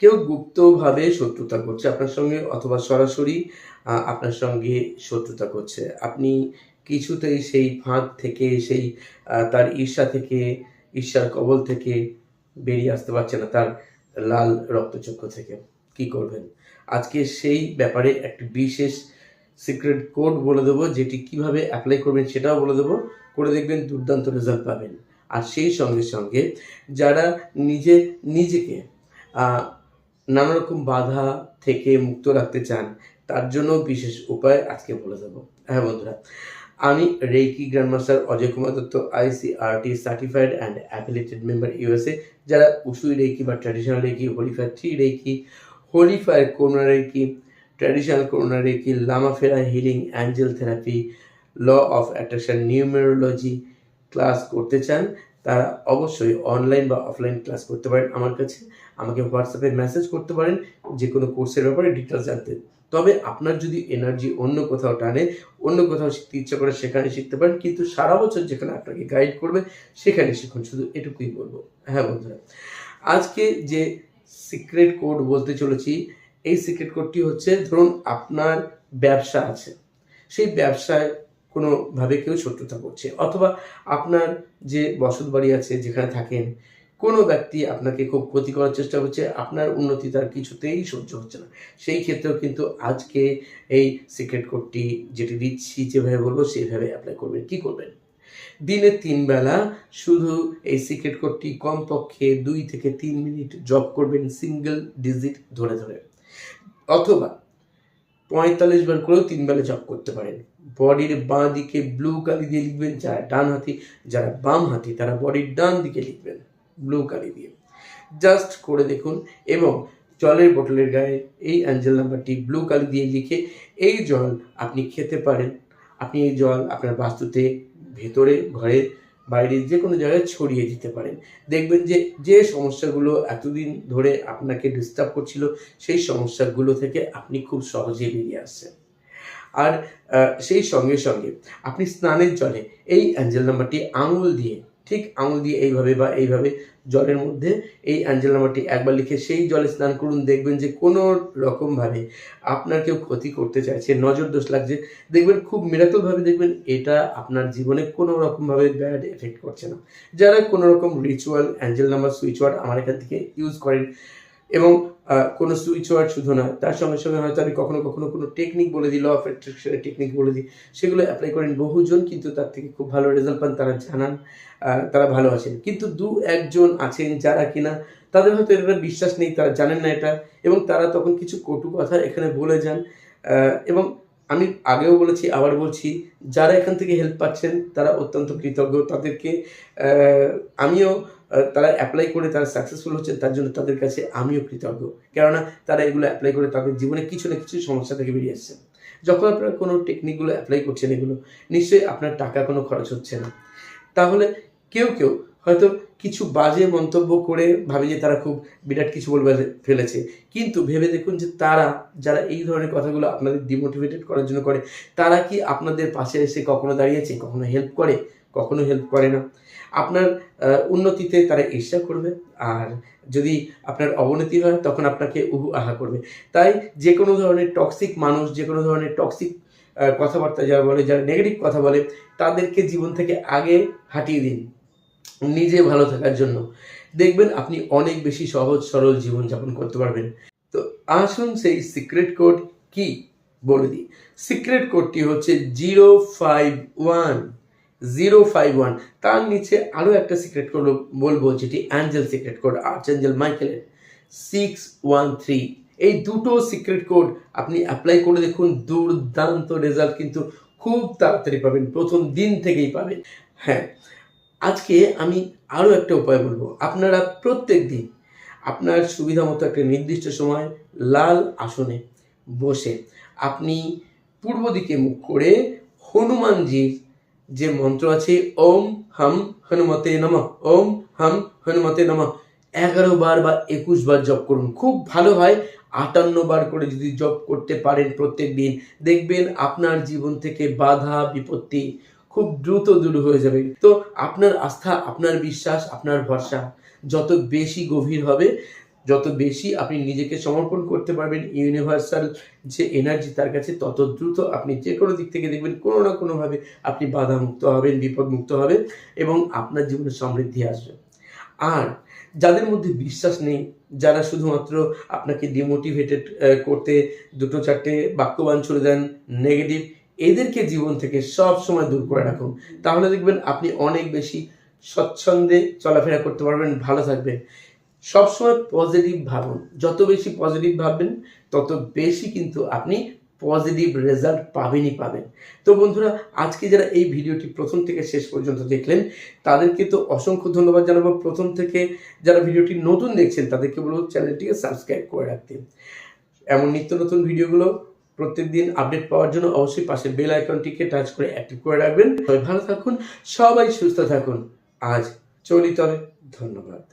কেউ গুপ্তভাবে শত্রুতা করছে আপনার সঙ্গে অথবা সরাসরি আপনার সঙ্গে শত্রুতা করছে। আপনি কিছুতেই সেই ফাঁদ থেকে, সেই তার ঈর্ষা থেকে, ঈর্ষার কবল থেকে বেরিয়ে আসতে পারছে না তার লাল রক্তচক্ষু থেকে। কি করবেন? আজকে সেই ব্যাপারে একটি বিশেষ সিক্রেট কোড বলে দেবো, যেটি কীভাবে অ্যাপ্লাই করবেন সেটাও বলে দেবো। করে দেখবেন দুর্দান্ত রেজাল্ট পাবেন। আর সেই সঙ্গে সঙ্গে যারা নিজে, নিজেকে নানা রকম বাধা থেকে মুক্ত রাখতে চান, তার জন্য বিশেষ উপায় আজকে বলে দেবো। হ্যাঁ বন্ধুরা, আমি reiki grandmaster Ajay Kumar Dutta, ICRT certified and affiliated member USA, যারা উসুই রেকি বা traditional reiki holy fire three reiki holy fire corona reiki, traditional corona reiki Lamafera healing angel therapy, law of attraction numerology class করতে চান তারা অবশ্যই online বা offline class করতে পারেন আমার কাছে। আমাকে হোয়াটসঅ্যাপে মেসেজ করতে পারেন যে কোনো কোর্সের ব্যাপারে ডিটেলস জানতে। তবে আপনার যদি এনার্জি অন্য কোথাও টানে, অন্য কোথাও শিখতে ইচ্ছা করে, সেখানে শিখতে পারেন। কিন্তু সারা বছর যেখানে আপনাকে গাইড করবে, সেখানে শিখুন, শুধু এটুকুই বলব। হ্যাঁ বন্ধুরা, আজকে যে সিক্রেট কোড বলতে চলেছি, এই সিক্রেট কোডটি হচ্ছে, ধরুন আপনার ব্যবসা আছে। সেই ব্যবসায় কোনোভাবে কেউ শত্রুতা করছে। অথবা আপনার যে বসত বাড়ি আছে যেখানে থাকেন, কোনো ব্যক্তি আপনাকে খুব ক্ষতি করার চেষ্টা করছে, আপনার উন্নতি তার কিছুতেই সহ্য হচ্ছে না। সেই ক্ষেত্রেও কিন্তু আজকে এই সিক্রেট কোডটি যেটি দিচ্ছি, যেভাবে বলব সেইভাবে অ্যাপ্লাই করবেন। কি করবেন? দিনে তিন বেলা শুধু এই সিক্রেট কোডটি কমপক্ষে দুই থেকে তিন মিনিট জব করবেন সিঙ্গেল ডিজিট ধরে ধরে। অথবা পঁয়তাল্লিশ বার করেও তিন বেলা জব করতে পারেন। বডির বাঁ দিকে ব্লু কালি দিয়ে লিখবেন, যারা ডান হাতি, যারা বাম হাতি, তারা বডির ডান দিকে লিখবেন ব্লু কালি দিয়ে। জাস্ট করে দেখুন, এবং জলের বোতলের গায়ে এই অ্যাঞ্জেল নাম্বারটি ব্লু কালি দিয়ে লিখে, এই জল আপনি খেতে পারেন। আপনি এই জল আপনার বাস্তুতে ভেতরে, ঘরে বাইরে যে কোনো জায়গায় ছড়িয়ে দিতে পারেন। দেখবেন যে যে সমস্যাগুলো এতদিন ধরে আপনাকে ডিস্টার্ব করছিল, সেই সমস্যাগুলো থেকে আপনি খুব সহজে বেরিয়ে আসছেন। আর সেই সঙ্গে সঙ্গে আপনি স্নানের জলে এই অ্যাঞ্জেল নাম্বারটি আঙুল দিয়ে ঠিক আঙুল দিয়ে এইভাবে বা এইভাবে জলের মধ্যে এই অ্যাঞ্জেল নাম্বারটি একবার লিখে সেই জলে স্নান করুন, দেখবেন যে কোনো রকমভাবে আপনার কেউ ক্ষতি করতে চাইছে নজর দোষ লাগছে। দেখবেন খুব মিরাকলভাবে দেখবেন এটা আপনার জীবনে কোনো রকমভাবে ব্যাড এফেক্ট করছে না। যারা কোনো রকম ritual angel number switch word আমার এখান থেকে ইউজ করেন এবং কোনো সুইচ ওয়ার্ড শুধু নয়, তার সঙ্গে সঙ্গে হয়তো আমি কখনো কখনো কোনো টেকনিক বলে দিই ল অফ অ্যাট্রাকশনের টেকনিক বলে দিই, সেগুলো অ্যাপ্লাই করেন বহুজন, কিন্তু তার থেকে খুব ভালো রেজাল্ট পান, তারা জানান তারা ভালো আছেন। কিন্তু দু একজন আছেন যারা কিনা, তাদের হয়তো এটা বিশ্বাস নেই, তারা জানেন না এটা, এবং তারা তখন কিছু কটু কথা এখানে বলে যান এবং আমি আগেও বলেছি, আবার বলছি, যারা এখান থেকে হেল্প পাচ্ছেন, তারা অত্যন্ত কৃতজ্ঞ। তাদেরকে আমিও তারা অ্যাপ্লাই করে তারা সাকসেসফুল হচ্ছেন, তার জন্য তাদের কাছে আমিও কৃতজ্ঞ। কেননা, তারা এগুলো অ্যাপ্লাই করে তাদের জীবনে কিছু না কিছু সমস্যা থেকে বেরিয়ে আসছেন। যখন আপনারা কোনো টেকনিকগুলো অ্যাপ্লাই করছেন এগুলো, নিশ্চয়ই আপনার টাকা কোনো খরচ হচ্ছে না। তাহলে কেউ কেউ হয়তো কিছু বাজে মন্তব্য করে ভাবে যে তারা খুব বিরাট কিছু বলবে ফেলেছে। কিন্তু ভেবে দেখুন যে তারা, যারা এই ধরনের কথাগুলো আপনাদের ডিমোটিভেটেড করার জন্য করে, তারা কি আপনাদের পাশে এসে কখনো দাঁড়িয়েছে, কখনো হেল্প করে, কখনো হেল্প করে না? আপনার উন্নতিতে তারা ঈর্ষা করবে আর যদি আপনার অবনতি হয় তখন আপনাকে উহু আহা করবে। তাই যে কোনো ধরনের টক্সিক মানুষ যে কোনো ধরনের টক্সিক কথাবার্তা যারা বলে, যারা নেগেটিভ কথা বলে, তাদেরকে জীবন থেকে আগে হাঁটিয়ে দিন। নিজে ভালো থাকার জন্য। দেখবেন আপনি অনেক বেশি সহজ, সরল জীবনযাপন করতে পারবেন। তো আসুন সেই সিক্রেট কোড কি বলে দিই। সিক্রেট কোডটি হচ্ছে zero five one zero five one তার নিচে আরও একটা সিক্রেট কোড বলব, যেটি angel secret code archangel মাইকেলের সিক্স ওয়ান থ্রি এই দুটো সিক্রেট কোড আপনি অ্যাপ্লাই করে দেখুন, দুর্দান্ত রেজাল্ট কিন্তু খুব তাড়াতাড়ি পাবেন, প্রথম দিন থেকেই পাবেন। হ্যাঁ আজকে আমি আরও একটা উপায় বলব। আপনারা প্রত্যেক দিন আপনার সুবিধা মতো একটা নির্দিষ্ট সময় লাল আসনে বসে আপনি পূর্ব দিকে মুখ করে হনুমানজির যে মন্ত্র আছে, ওম হাম হনুমতে নম, ওম হাম হনুমতে নম এগারো বার বা একুশ বার জপ করুন। খুব ভালো হয়, আটান্ন বার করে যদি জপ করতে পারেন প্রত্যেক দিন দেখবেন আপনার জীবন থেকে বাধা, বিপত্তি খুব দ্রুত দূর হয়ে যাবে। তো আপনার আস্থা, আপনার বিশ্বাস, আপনার ভরসা, যত বেশি গভীর হবে, যত বেশি আপনি নিজেকে সমর্পণ করতে পারবেন ইউনিভার্সাল যে এনার্জি তার কাছে, তত দ্রুত আপনি যে কোনো দিক থেকে দেখবেন, কোনো না কোনোভাবে আপনি বাধা মুক্ত হবেন বিপদ মুক্ত হবেন এবং আপনার জীবনে সমৃদ্ধি আসবে। আর যাদের মধ্যে বিশ্বাস নেই, যারা শুধুমাত্র আপনাকে ডিমোটিভেটেড করতে দুটো চারটে বাক্যবান ছুড়ে দেন নেগেটিভ এদেরকে জীবন থেকে সব সময় দূর করে রাখুন। তাহলে দেখবেন আপনি অনেক বেশি স্বচ্ছন্দে চলাফেরা করতে পারবেন, ভালো থাকবেন। সবসময় পজিটিভ ভাবুন। যত বেশি পজিটিভ ভাববেন, তত বেশি কিন্তু আপনি পজিটিভ রেজাল্ট পাবেনই পাবেন। তো বন্ধুরা, আজকে যারা এই ভিডিওটি প্রথম থেকে শেষ পর্যন্ত দেখলেন, তাদেরকে তো অসংখ্য ধন্যবাদ জানাব। প্রথম থেকে যারা ভিডিওটি নতুন দেখছেন, তাদেরকে বলব চ্যানেলটিকে সাবস্ক্রাইব করে রাখতে। এমন নিত্য নতুন ভিডিওগুলো প্রত্যেকদিন আপডেট পাওয়ার জন্য অবশ্যই পাশে বেল আইকনটিকে টাচ করে অ্যাক্টিভ করে রাখবেন। সবাই ভালো থাকুন, সবাই সুস্থ থাকুন। আজ চলি তবে। ধন্যবাদ।